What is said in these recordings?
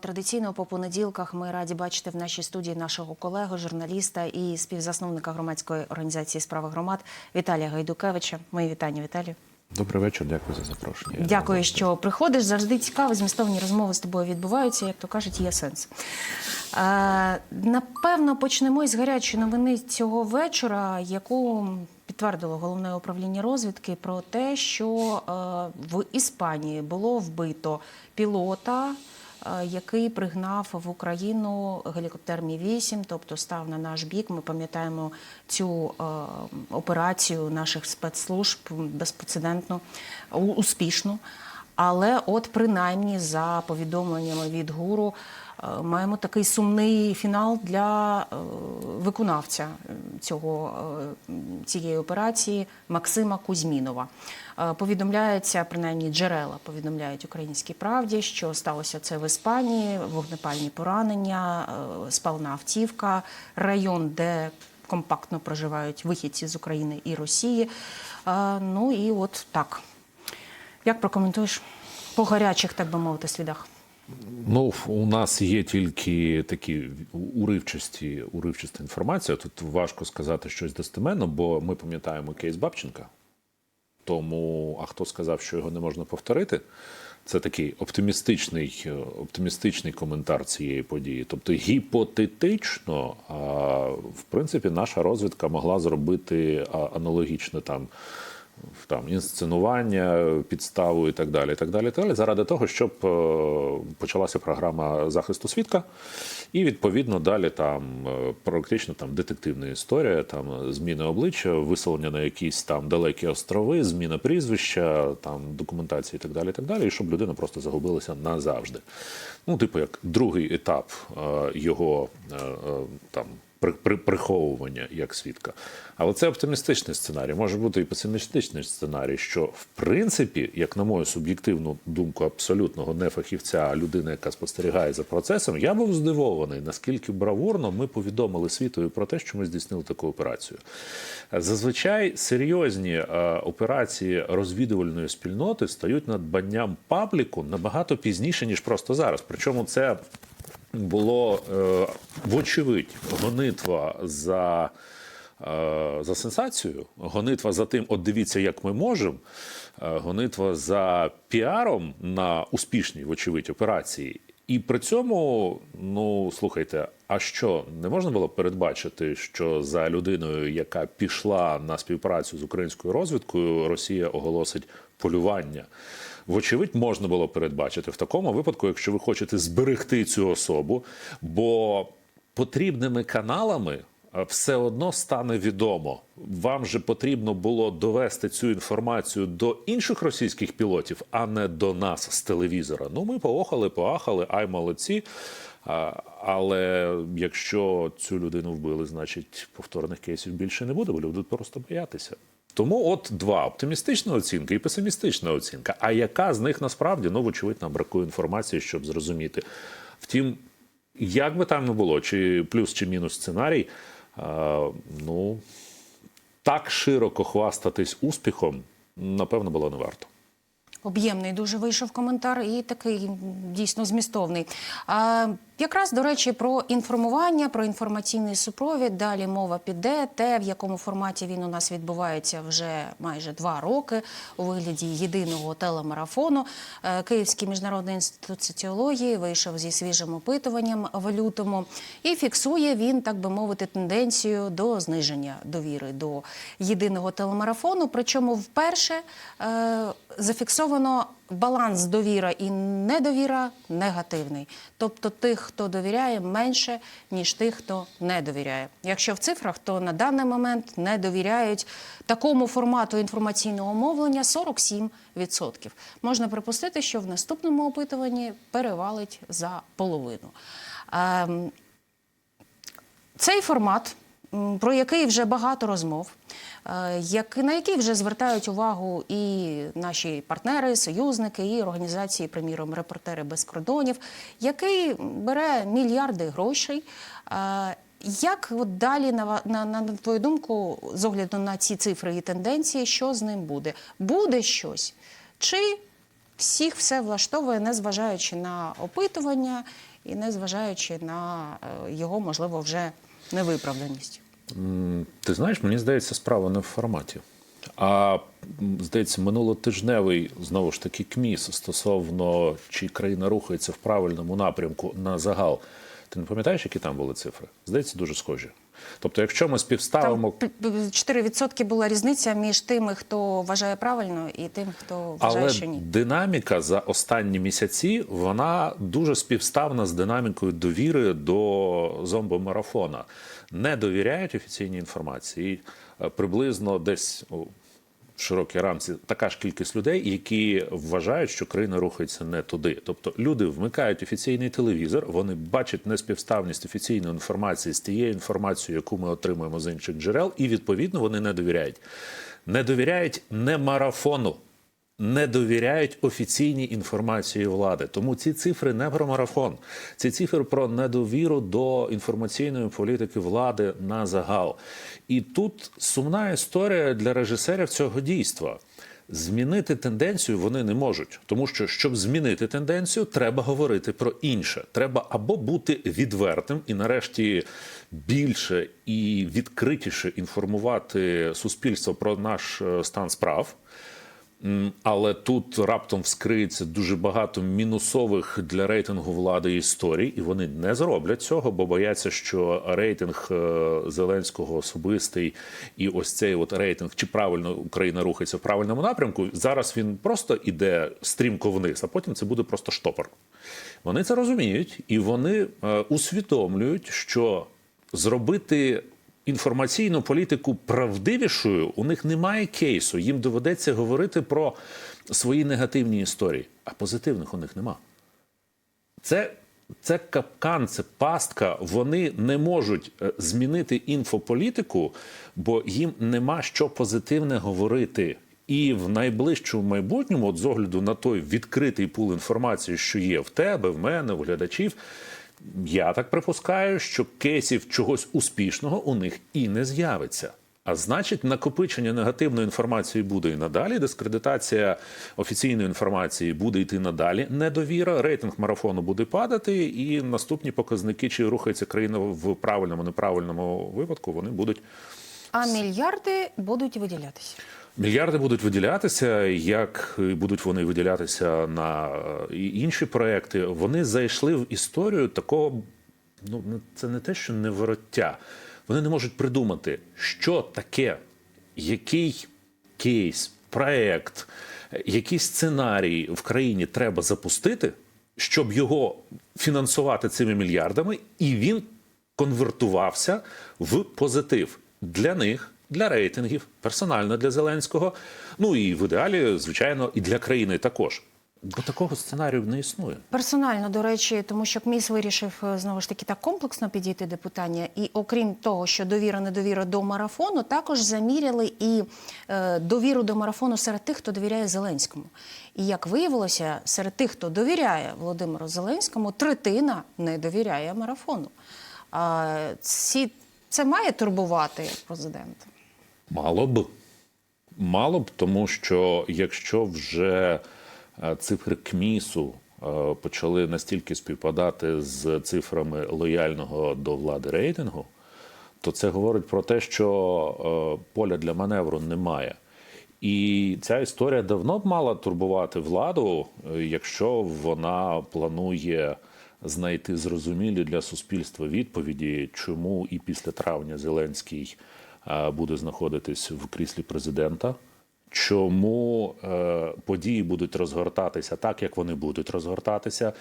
Традиційно по понеділках ми раді бачити в нашій студії нашого колегу, журналіста і співзасновника громадської організації справи громад Віталія Гайдукевича. Мої вітання, Віталію. Добрий вечір, дякую за запрошення. Дякую, що приходиш. Завжди цікаво. Змістовні розмови з тобою відбуваються. Як то кажуть, є сенс. Е, напевно, почнемо із гарячої новини цього вечора, яку підтвердило головне управління розвідки про те, що е, в Іспанії було вбито пілота. Е, Який пригнав в Україну гелікоптер Мі 8 тобто став на наш бік. Ми пам'ятаємо цю е, операцію наших спецслужб безпрецедентно успішну. Але, от, принаймні, за повідомленнями від гуру, е, маємо такий сумний фінал для е, виконавця е, цього, цієї операції Максима Кузьмінова. Повідомляється, принаймні джерела повідомляють українській правді, що сталося це в Іспанії, вогнепальні поранення, спалена автівка, район, де компактно проживають вихідці з України і Росії. Ну і от так. Як прокоментуєш по гарячих, так би мовити, слідах? Ну, у нас є тільки такі уривчасті, уривчаста інформація. Тут важко сказати щось достеменно, бо ми пам'ятаємо кейс Бабченка. Тому, а хто сказав, що його не можна повторити? Це такий оптимістичний, оптимістичний коментар цієї події. Тобто, гіпотетично, в принципі, наша розвідка могла зробити а, аналогічно там. Там інсценування, підставу і так далі. Так далі, так далі, заради того, щоб е, почалася програма захисту свідка, і відповідно далі там е, практично там детективна історія, там зміни обличчя, виселення на якісь там далекі острови, зміна прізвища, там документації і так далі. І так далі, і щоб людина просто загубилася назавжди. Ну, типу, як другий етап е, його там приховування як свідка. Але це оптимістичний сценарій. Може бути і песимістичний сценарій, що в принципі, як на мою суб'єктивну думку, абсолютного нефахівця, а людина, яка спостерігає за процесом, я був здивований, наскільки бравурно ми повідомили світові про те, що ми здійснили таку операцію. Зазвичай серйозні е, операції розвідувальної спільноти стають надбанням пабліку набагато пізніше, ніж просто зараз. Причому це було е, вочевидь гонитва за, е, за сенсацією, гонитва за тим, от дивіться, як ми можемо. е, Гонитва за піаром на успішній, вочевидь, операції. І при цьому, ну слухайте, а що не можна було передбачити, що за людиною, яка пішла на співпрацю з українською розвідкою, Росія оголосить полювання? Вочевидь, можна було передбачити в такому випадку, якщо ви хочете зберегти цю особу, бо потрібними каналами все одно стане відомо. Вам же потрібно було довести цю інформацію до інших російських пілотів, а не до нас з телевізора. Ну, ми поохали, поахали, ай молодці. Але якщо цю людину вбили, значить повторних кейсів більше не буде, бо люди будуть просто боятися. Тому от два оптимістична оцінка і песимістична оцінка. А яка з них насправді ну, вочевидь, нам бракує інформації, щоб зрозуміти. Втім, як би там не було, чи плюс чи мінус сценарій, ну так широко хвастатись успіхом, напевно, було не варто. Об'ємний дуже вийшов коментар і такий дійсно змістовний. А, якраз до речі, про інформування, про інформаційний супровід. Далі мова піде. Те, в якому форматі він у нас відбувається вже майже два роки у вигляді єдиного телемарафону. Е, Київський міжнародний інститут соціології вийшов зі свіжим опитуванням в лютому і фіксує він, так би мовити, тенденцію до зниження довіри до єдиного телемарафону. Причому вперше е, зафіксовано баланс довіра і недовіра негативний. Тобто тих, хто довіряє, менше, ніж тих, хто не довіряє. Якщо в цифрах, то на даний момент не довіряють такому формату інформаційного мовлення 47%. Можна припустити, що в наступному опитуванні перевалить за половину. Ем, цей формат, про який вже багато розмов, е, на який вже звертають увагу і наші партнери, союзники, і організації, приміром, репортери без кордонів, який бере мільярди грошей. Е, Як от далі, на, на, на, на твою думку, з огляду на ці цифри і тенденції, що з ним буде? Буде щось? Чи всіх все влаштовує, незважаючи на опитування і незважаючи на е, його, можливо, вже невиправданість. Ти знаєш, мені здається, справа не в форматі. А здається, минулотижневий знову ж таки КМІС стосовно чи країна рухається в правильному напрямку на загал. Ти не пам'ятаєш, які там були цифри? Здається, дуже схожі. Тобто, якщо ми співставимо Там п- п- 4% була різниця між тими, хто вважає правильно, і тим, хто вважає, Але що ні. динаміка за останні місяці вона дуже співставна з динамікою довіри до зомбомарафона. Не довіряють офіційній інформації. Е, Приблизно десь у широкій рамці така ж кількість людей, які вважають, що країна рухається не туди. Тобто люди вмикають офіційний телевізор, вони бачать неспівставність офіційної інформації з тією інформацією, яку ми отримуємо з інших джерел, і відповідно вони не довіряють. Не довіряють не марафону не довіряють офіційній інформації влади. Тому ці цифри не про марафон. Ці цифри про недовіру до інформаційної політики влади на загал. І тут сумна історія для режисерів цього дійства. Змінити тенденцію вони не можуть, тому що щоб змінити тенденцію, треба говорити про інше. Треба або бути відвертим і, нарешті, більше і відкритіше інформувати суспільство про наш е, стан справ. Але тут раптом вскриється дуже багато мінусових для рейтингу влади історій, і вони не зроблять цього, бо бояться, що рейтинг е, Зеленського особистий і ось цей от рейтинг, чи правильно Україна рухається в правильному напрямку. Зараз він просто іде стрімко вниз, а потім це буде просто штопор. Вони це розуміють, і вони е, усвідомлюють, що зробити інформаційну політику правдивішою у них немає кейсу. Їм доведеться говорити про свої негативні історії, а позитивних у них нема. Це, це капкан, це пастка. Вони не можуть е, змінити інфополітику, бо їм нема що позитивне говорити. І в найближчому майбутньому, от з огляду на той відкритий пул інформації, що є в тебе, в мене, у глядачів, я так припускаю, що кейсів чогось успішного у них і не з'явиться. А значить, накопичення негативної інформації буде і надалі. Дискредитація офіційної інформації буде йти надалі. Недовіра, рейтинг марафону буде падати, і наступні показники, чи рухається країна в правильному, неправильному випадку, вони будуть А мільярди будуть виділятися. Мільярди будуть виділятися, як будуть вони виділятися на е, інші проекти. Вони зайшли в історію такого. Ну це не те, що невороття. Вони не можуть придумати, що таке, який кейс, проект, який сценарій в країні треба запустити, щоб його фінансувати цими мільярдами, і він конвертувався в позитив для них, для рейтингів, персонально для Зеленського. Ну і в ідеалі, звичайно, і для країни також. Бо такого сценарію не існує. Персонально, до речі, тому що КМІС вирішив е, знову ж таки так комплексно підійти до питання. І окрім того, що довіра, недовіра до марафону, також заміряли і е, довіру до марафону серед тих, хто довіряє Зеленському. І як виявилося, серед тих, хто довіряє Володимиру Зеленському, третина не довіряє марафону. А ці це має турбувати президента. Мало б. Мало б, тому що якщо вже е, цифри КМІСу е, почали настільки співпадати з цифрами лояльного до влади рейтингу, то це говорить про те, що е, поля для маневру немає. І ця історія давно б мала турбувати владу, якщо вона планує знайти зрозумілі для суспільства відповіді, чому і після травня Зеленський буде знаходитись в кріслі президента. Чому е, події будуть розгортатися так, як вони будуть розгортатися,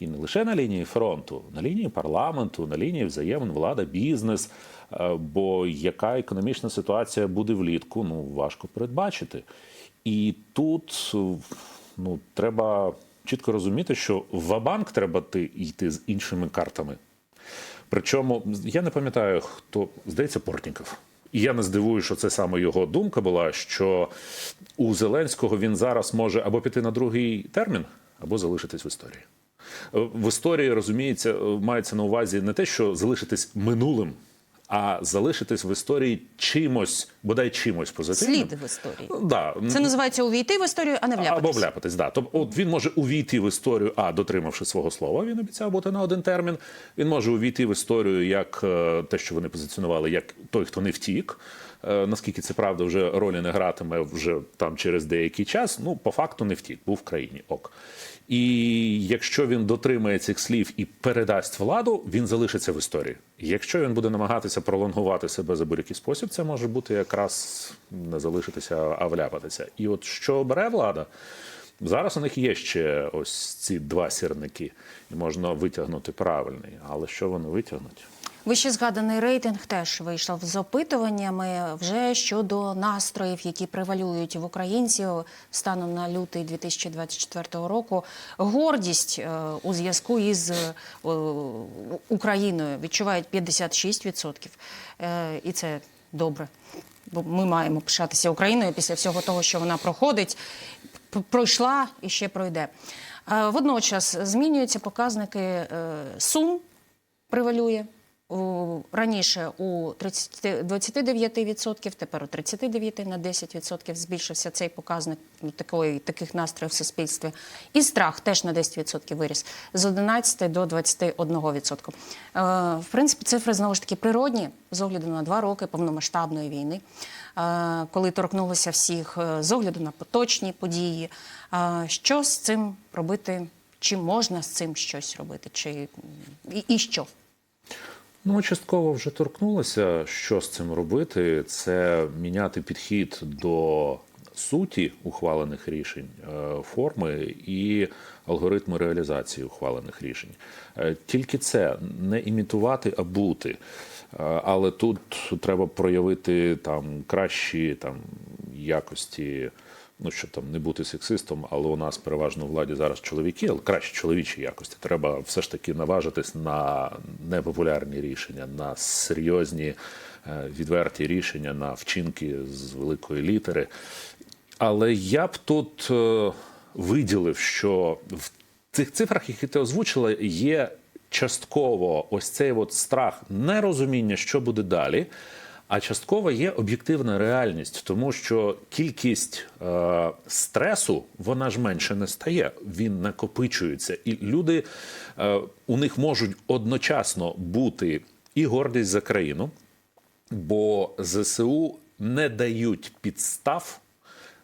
і не лише на лінії фронту, на лінії парламенту, на лінії взаємин, влада, бізнес. Е, бо яка економічна ситуація буде влітку, ну важко передбачити. І тут е, ну, треба чітко розуміти, що в Вабанк треба йти з іншими картами. Причому я не пам'ятаю, хто здається, Портніков. І я не здивую, що це саме його думка була, що у Зеленського він зараз може або піти на другий термін, або залишитись в історії. Е, В історії розуміється, е, мається на увазі не те, що залишитись минулим, а залишитись в історії чимось, бодай чимось позитивним. Слід в історії. Да. Це називається увійти в історію, а не вляпатись. Або вляпатись, да. Тобто от він може увійти в історію, а дотримавши свого слова, він обіцяв бути на один термін. Він може увійти в історію як е, те, що вони позиціонували, як той, хто не втік. Е, Наскільки це правда, вже ролі не гратиме вже там через деякий час. Ну, по факту не втік, був в країні. Ок. І якщо він дотримає цих слів і передасть владу, він залишиться в історії. Якщо він буде намагатися пролонгувати себе за будь-який спосіб, це може бути якраз не залишитися, а вляпатися. І от що бере влада? Зараз у них є ще ось ці два сірники, і можна витягнути правильний. Але що вони витягнуть? Вище згаданий рейтинг теж вийшов з опитуваннями вже щодо настроїв, які превалюють в українців станом на лютий 2024 року. Гордість е, у зв'язку із е, Україною відчувають 56%. Е, І це добре. Бо ми маємо пишатися Україною після всього того, що вона проходить, пройшла і ще пройде. Водночас змінюються показники сум превалює. Раніше у 30, 29%, тепер у 39% на 10% збільшився цей показник ну, такої, таких настроїв в суспільстві. І страх теж на 10% виріс з 11 до 21%. Е, в принципі, цифри знову ж таки природні з огляду на два роки повномасштабної війни, е, коли торкнулося всіх е, з огляду на поточні події. Що з цим робити? Чи можна з цим щось робити? Чи і, і що? Ну, частково вже торкнулися, що з цим робити. Це міняти підхід до суті ухвалених рішень, е, форми і алгоритми реалізації ухвалених рішень. Е, Тільки це не імітувати, а бути. Е, Але тут треба проявити там кращі там якості. Ну, щоб там не бути сексистом, але у нас переважно у владі зараз чоловіки, але краще чоловічі якості. Треба все ж таки наважитись на непопулярні рішення, на серйозні е, відверті рішення, на вчинки з великої літери. Але я б тут е, виділив, що в цих цифрах, які ти озвучила, є частково ось цей от страх нерозуміння, що буде далі. А частково є об'єктивна реальність, тому що кількість е, стресу вона ж менше не стає, він накопичується, і люди е, у них можуть одночасно бути і гордість за країну, бо ЗСУ не дають підстав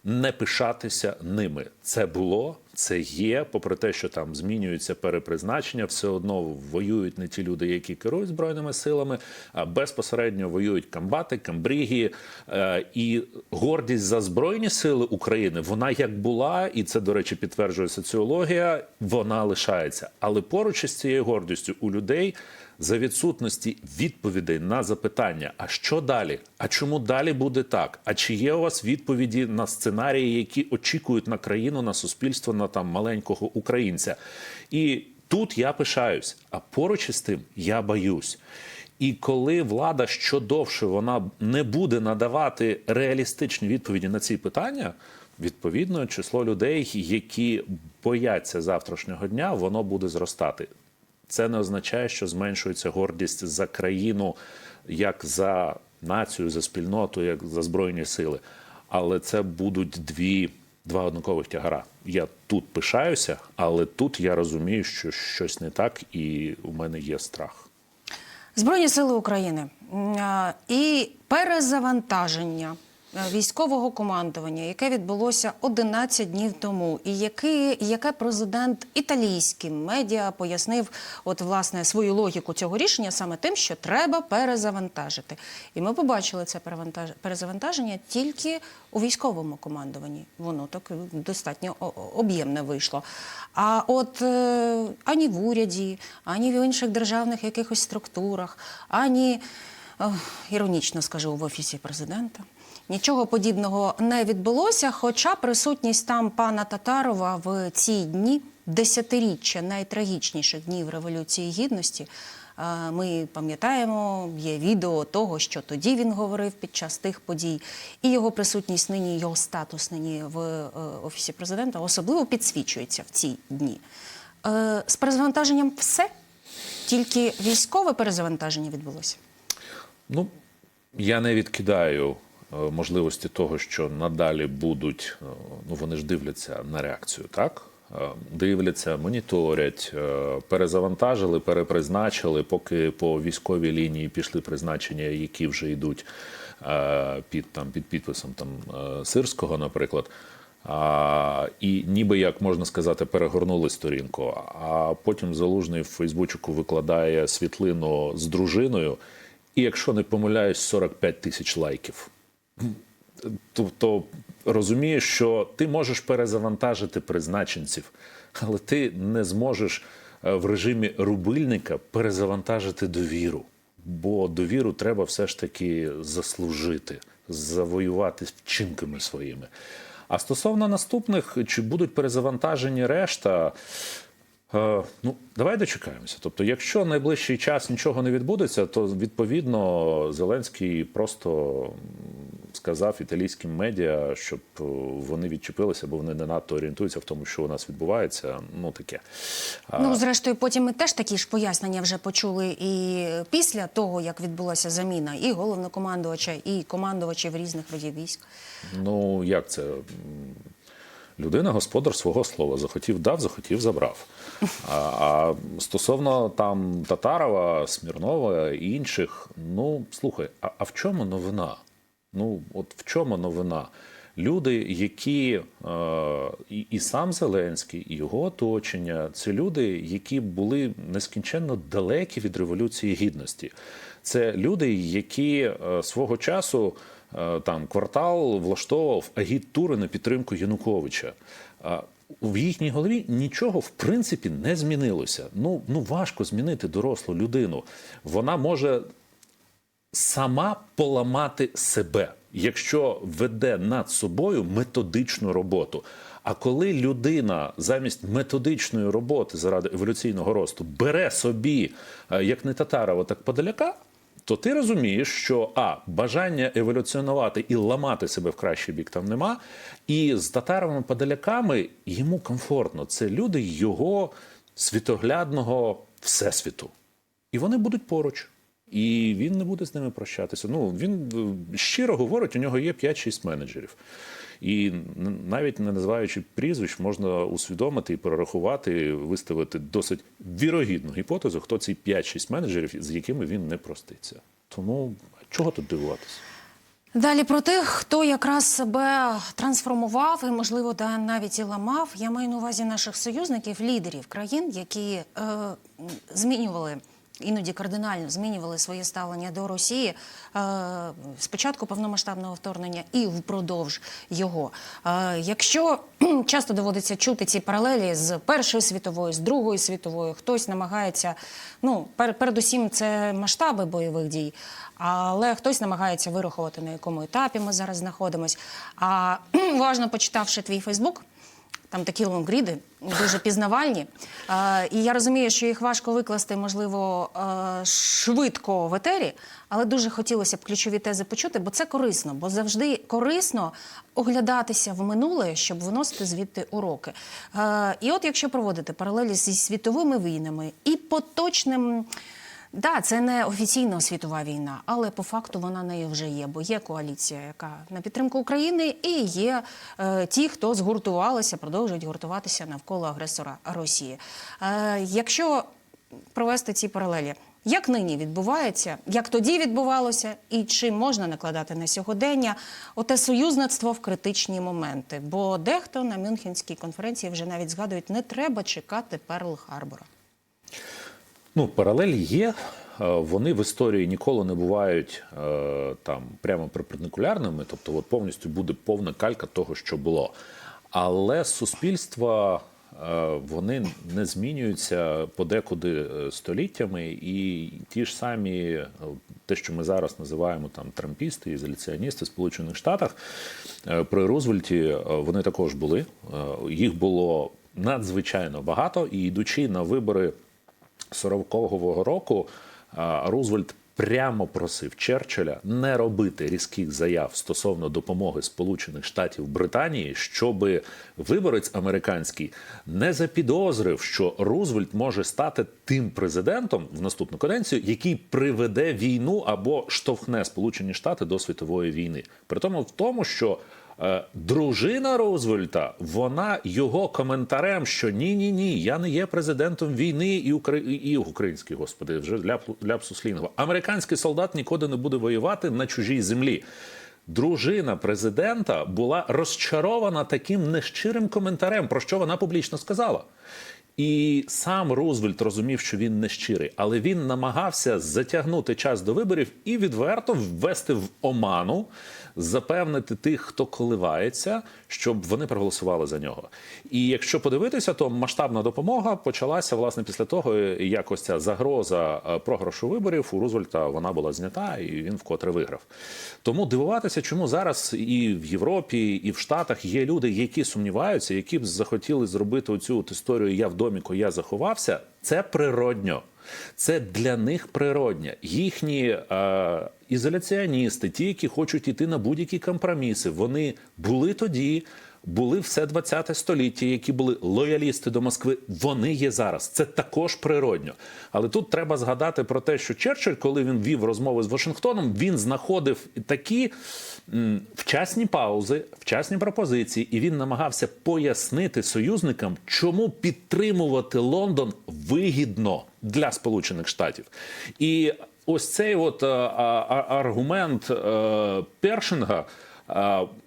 не пишатися ними. Це було, це є. Попри те, що там змінюються перепризначення, все одно воюють не ті люди, які керують збройними силами, а безпосередньо воюють камбати, камбріги. Е, І гордість за збройні сили України вона як була, і це, до речі, підтверджує соціологія. Вона лишається. Але поруч із цією гордістю у людей за відсутності відповідей на запитання: а що далі? А чому далі буде так? А чи є у вас відповіді на сценарії, які очікують на країну, на суспільство, на там маленького українця? І тут я пишаюсь, а поруч із тим я боюсь. І коли влада що довше вона не буде надавати реалістичні відповіді на ці питання, відповідно число людей, які бояться завтрашнього дня, воно буде зростати. Це не означає, що зменшується гордість за країну, як за націю, за спільноту, як за збройні сили. Але це будуть дві, два однакових тягара. Я тут пишаюся, але тут я розумію, що щось не так, і у мене є страх. Збройні сили України і перезавантаження військового командування, яке відбулося 11 днів тому, і яке, яке президент італійським медіа пояснив, от власне свою логіку цього рішення саме тим, що треба перезавантажити. І ми побачили це перезавантаження тільки у військовому командуванні. Воно так достатньо об'ємне вийшло. А от е, ані в уряді, ані в інших державних якихось структурах, ані е, іронічно скажу в офісі президента. Нічого подібного не відбулося, хоча присутність там пана Татарова в ці дні, десятиріччя найтрагічніших днів Революції Гідності. е, Ми пам'ятаємо, є відео того, що тоді він говорив під час тих подій, і його присутність нині, його статус нині в е, офісі президента особливо підсвічується в ці дні. Е, З перезавантаженням все тільки військове перезавантаження відбулося. Ну, я не відкидаю можливості того, що надалі будуть, е, ну вони ж дивляться на реакцію, так? Е, Дивляться, моніторять, е, перезавантажили, перепризначили, поки по військовій лінії пішли призначення, які вже йдуть е, під, там, під підписом там, е, Сирського, наприклад. А, і ніби як можна сказати, перегорнули сторінку. А потім залужний в Фейсбучику викладає світлину з дружиною, і якщо не помиляюсь, 45 тисяч лайків. Тобто розумієш, що ти можеш перезавантажити призначенців, але ти не зможеш е, в режимі рубильника перезавантажити довіру. Бо довіру треба все ж таки заслужити, завоювати вчинками своїми. А стосовно наступних, чи будуть перезавантажені решта, Ну, давай дочекаємося. Тобто, якщо найближчий час нічого не відбудеться, то відповідно Зеленський просто сказав італійським медіа, щоб е, вони відчепилися, бо вони не надто орієнтуються в тому, що у нас відбувається. Ну таке. Ну, зрештою, потім ми теж такі ж пояснення вже почули і після того, як відбулася заміна і головнокомандувача, і командувачів різних видів військ. Ну як це? Людина господар свого слова. Захотів дав, захотів забрав. А, а стосовно там Татарова, Смірнова і інших, ну слухай, а, а в чому новина? Ну, от в чому новина? Люди, які е, і, сам Зеленський, і його оточення, це люди, які були нескінченно далекі від революції гідності. Це люди, які е, свого часу там квартал влаштовував агіт-тури на підтримку Януковича. В їхній голові нічого в принципі не змінилося. Ну, ну важко змінити дорослу людину. Вона може сама поламати себе, якщо веде над собою методичну роботу. А коли людина замість методичної роботи заради еволюційного росту бере собі, е, як не Татарова, так Подоляка, то ти розумієш, що а бажання еволюціонувати і ламати себе в кращий бік там нема. І з татаровими подоляками йому комфортно. Це люди його світоглядного всесвіту. І вони будуть поруч. І він не буде з ними прощатися. Ну він е, щиро говорить, у нього є 5-6 менеджерів. І навіть не називаючи прізвищ, можна усвідомити і перерахувати, виставити досить вірогідну гіпотезу, хто ці 5-6 менеджерів, з якими він не проститься. Тому чого тут дивуватися? Далі про тих, хто якраз себе трансформував і, можливо, да, навіть і ламав. Я маю на увазі наших союзників, лідерів країн, які е, змінювали. Іноді кардинально змінювали своє ставлення до Росії е, спочатку повномасштабного вторгнення і впродовж його. Е, якщо часто доводиться чути ці паралелі з Першою світовою, з Другою світовою, хтось намагається, ну пер, передусім, це масштаби бойових дій, але хтось намагається вирахувати, на якому етапі ми зараз знаходимось. А уважно почитавши твій Фейсбук, там такі лонгріди, дуже пізнавальні. Е, і я розумію, що їх важко викласти, можливо, е, швидко в етері, але дуже хотілося б ключові тези почути, бо це корисно, бо завжди корисно оглядатися в минуле, щоб виносити звідти уроки. Е, і от якщо проводити паралелі зі світовими війнами і поточним. Да, це не офіційно світова війна, але по факту вона нею вже є, бо є коаліція, яка на підтримку України, і є е, ті, хто згуртувалися, продовжують гуртуватися навколо агресора Росії. Е, якщо провести ці паралелі, як нині відбувається, як тоді відбувалося, і чи можна накладати на сьогодення оте союзництво в критичні моменти? Бо дехто на Мюнхенській конференції вже навіть згадують, не треба чекати Перл Харбора. Ну, паралелі є. Е, Вони в історії ніколи не бувають е, там прямо перпендикулярними, тобто от повністю буде повна калька того, що було. Але суспільства е, вони не змінюються подекуди століттями, і ті ж самі, те, що ми зараз називаємо там трампісти, ізоляціоністи в Сполучених Штатах, при Рузвельті вони також були. Їх було надзвичайно багато, і йдучи на вибори 40-го року Рузвельт прямо просив Черчилля не робити різких заяв стосовно допомоги Сполучених Штатів Британії, щоб виборець американський не запідозрив, що Рузвельт може стати тим президентом в наступну каденцію, який приведе війну або штовхне Сполучені Штати до світової війни. При тому в тому, що Дружина Рузвельта, вона його коментарем, що ні, ні, ні, я не є президентом війни і, Украї... і український, господи, вже ляпсус лінгва. Американський солдат ніколи не буде воювати на чужій землі. Дружина президента була розчарована таким нещирим коментарем, про що вона публічно сказала. І сам Рузвельт розумів, що він не щирий, але він намагався затягнути час до виборів і відверто ввести в оману, запевнити тих, хто коливається, щоб вони проголосували за нього. І якщо подивитися, то масштабна допомога почалася власне після того, як ось ця загроза е, програшу виборів у Рузвельта вона була знята, і він вкотре виграв. Тому дивуватися, чому зараз і в Європі, і в Штатах є люди, які сумніваються, які б захотіли зробити оцю історію Я в доміку, я заховався. Це природньо. Це для них природня. Їхні е, ізоляціоністи, ті, які хочуть йти на будь-які компроміси, вони були тоді, були все 20 століття, які були лоялісти до Москви. Вони є зараз. Це також природньо. Але тут треба згадати про те, що Черчилль, коли він вів розмови з Вашингтоном, він знаходив такі вчасні паузи, вчасні пропозиції, і він намагався пояснити союзникам, чому підтримувати Лондон вигідно для Сполучених Штатів. І ось цей от а, аргумент е, Першинга.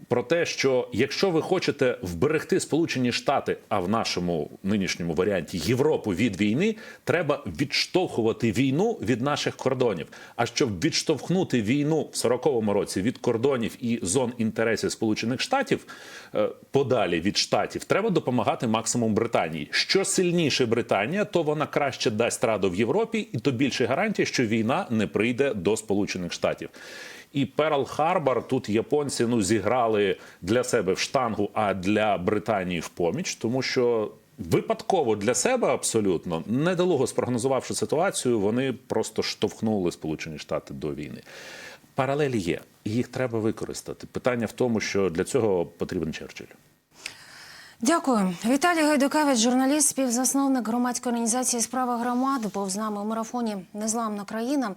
Про те, що якщо ви хочете вберегти Сполучені Штати, а в нашому нинішньому варіанті Європу від війни, треба відштовхувати війну від наших кордонів. А щоб відштовхнути війну в 40-му році від кордонів і зон інтересів Сполучених Штатів е, подалі від штатів, треба допомагати максимум Британії. Що сильніше Британія, то вона краще дасть раду в Європі, і то більше гарантія, що війна не прийде до Сполучених Штатів. І Перл Харбор тут японці ну зіграли для себе в штангу, а для Британії в поміч, тому що випадково для себе абсолютно недолуго спрогнозувавши ситуацію, вони просто штовхнули Сполучені Штати до війни. Паралелі є, і їх треба використати. Питання в тому, що для цього потрібен Черчилль. Дякую. Віталій Гайдукевич, журналіст, співзасновник громадської організації Справа громади, був з нами у марафоні Незламна країна.